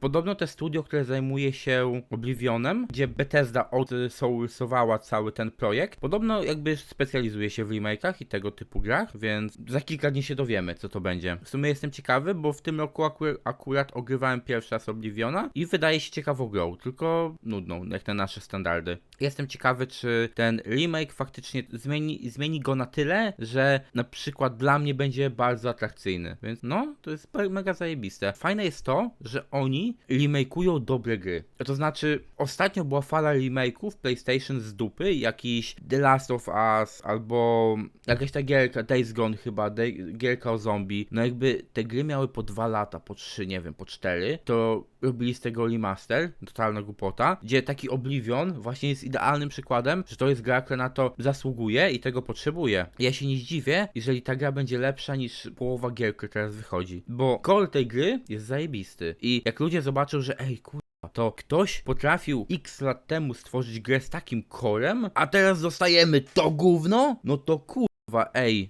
Podobno te studio, które zajmuje się Oblivionem, gdzie Bethesda outsourcowała cały ten projekt, podobno jakby specjalizuje się w remake'ach i tego typu grach, więc za kilka dni się dowiemy, co to będzie. W sumie jestem ciekawy, bo w tym roku akur- akurat ogrywałem pierwszy raz Obliviona i wydaje się ciekawą grą, tylko nudną, jak na nasze standardy. Jestem ciekawy, czy ten remake faktycznie zmieni, zmieni go na tyle, że na przykład dla mnie będzie bardzo atrakcyjny. Więc no, to jest mega zajebiste. Fajne jest to, że oni remake'ują dobre gry. To znaczy, ostatnio była fala remake'ów PlayStation z dupy, jakiś The Last of Us, albo jakaś ta gierka, Days Gone chyba, de- gierka o zombie. No jakby te gry miały po dwa lata, po trzy, nie wiem, po cztery, to robili z tego remaster, totalna głupota, gdzie taki Oblivion właśnie jest idealnym przykładem, że to jest gra, która na to zasługuje i tego potrzebuje. Ja się nie zdziwię, jeżeli ta gra będzie lepsza niż połowa gier, która teraz wychodzi, bo core tej gry jest zajebisty i jak ludzie zobaczą, że ej, kur... To ktoś potrafił x lat temu stworzyć grę z takim korem, a teraz dostajemy to gówno? No to kurwa, ej,